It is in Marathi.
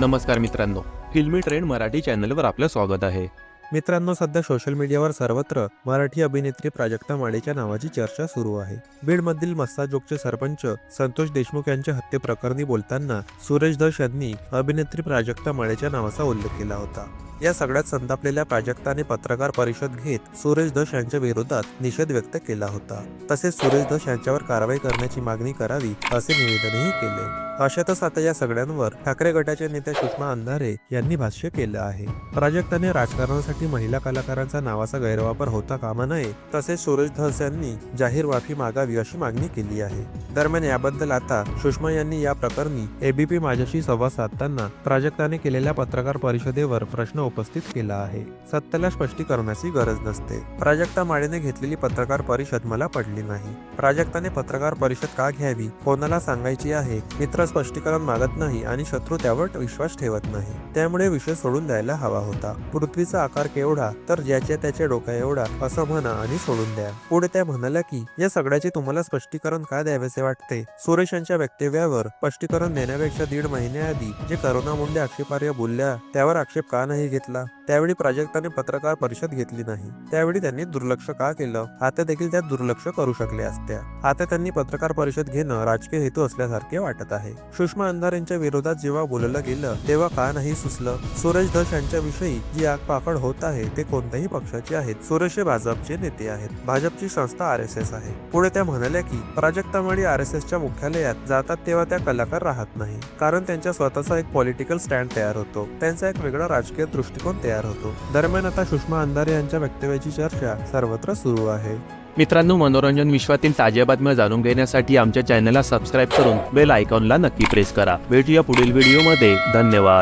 नमस्कार मित्रांनो फिल्मी ट्रेंड मराठी चॅनलवर आपलं स्वागत आहे. मित्रांनो सध्या सोशल मीडियावर सर्वत्र मराठी अभिनेत्री प्राजक्ता माळेच्या नावाची चर्चा सुरू आहे. बीडमधील मस्ताजोगचे सरपंच संतोष देशमुख यांच्या हत्येप्रकरणी बोलताना सुरेश धस यांनी अभिनेत्री प्राजक्ता माळेच्या नावाचा उल्लेख केला होता. या सगळ्यात संतापलेल्या प्राजक्ताने पत्रकार परिषद घेत सुरेश धस यांच्या विरोधात निषेध व्यक्त केला होता. तसेच सुरेश धस यांच्यावर कारवाई करण्याची मागणी करावी असे निवेदनही केले. अशातच आता या सगळ्यांवर ठाकरे गटाच्या नेत्या सुषमा अंधारे यांनी भाष्य केलं आहे. प्राजक्ताने राजकारणासाठी महिला कलाकारांचा नावाचा गैरवापर होता कामा नये तसेच सुरेश धस यांनी जाहीर माफी मागावी अशी मागणी केली आहे. दरम्यान याबद्दल आता सुषमा यांनी या प्रकरणी एबीपी माझ्याशी संवाद साधताना प्राजक्ताने केलेल्या पत्रकार परिषदेवर प्रश्न उपस्थित केला आहे. सत्याला स्पष्टीकरणाची गरज नसते. प्राजक्ता माळेने घेतलेली पत्रकार परिषद मला पडली नाही. प्राजक्ताने पत्रकार परिषद का घ्यावी कोणाला सांगायची आहे मित्र स्पष्टीकरण मागत नाही आणि शत्रू त्यावर विश्वास ठेवत नाही. त्यामुळे विषय सोडून द्यायला हवा होता. पृथ्वीचा आकार केवढा तर ज्याच्या त्याच्या डोका एवढा असं म्हणा आणि सोडून द्या. पुढे त्या म्हणाल्या की या सगळ्याचे तुम्हाला स्पष्टीकरण का द्यावेसे वाटते? सुरेश यांच्या वक्तव्यावर स्पष्टीकरण देण्यापेक्षा दीड महिन्याआधी जे करोना मुंडे आक्षेपार्ह बोलल्या त्यावर आक्षेप का नाही घेतला? त्यावेळी प्राजक्ताने पत्रकार परिषद घेतली नाही. त्यावेळी त्यांनी दुर्लक्ष का केलं? आता देखील त्यात दुर्लक्ष करू शकले असत्या. आता त्यांनी पत्रकार परिषद घेणं राजकीय हेतू असल्यासारखे वाटत आहे. सुषमा अंधार यांच्या विरोधात जेव्हा बोललं गेलं तेव्हा का नाही सुचलं? सुरेश धस यांच्याविषयी जी आगपाखड होत आहे ते कोणत्याही पक्षाचे आहेत. सुरेश हे भाजपचे नेते आहेत. भाजपची संस्था आर एस एस आहे. पुढे त्या म्हणाल्या की प्राजक्ता माळी आर एस एसच्या मुख्यालयात जातात तेव्हा त्या कलाकार राहत नाही. कारण त्यांच्या स्वतःचा एक पॉलिटिकल स्टँड तयार होतो. त्यांचा एक वेगळा राजकीय दृष्टिकोन तयार होतो. दरम्यान आता सुषमा अंधारे यांच्या वक्तव्याची चर्चा सर्वत्र सुरू आहे. मित्रांनो मनोरंजन विश्वातील ताज्या बातम्या जाणून घेण्यासाठी आमच्या चॅनलला सबस्क्राईब करून बेल आयकॉनला नक्की प्रेस करा. भेटूया पुढील व्हिडिओमध्ये. धन्यवाद.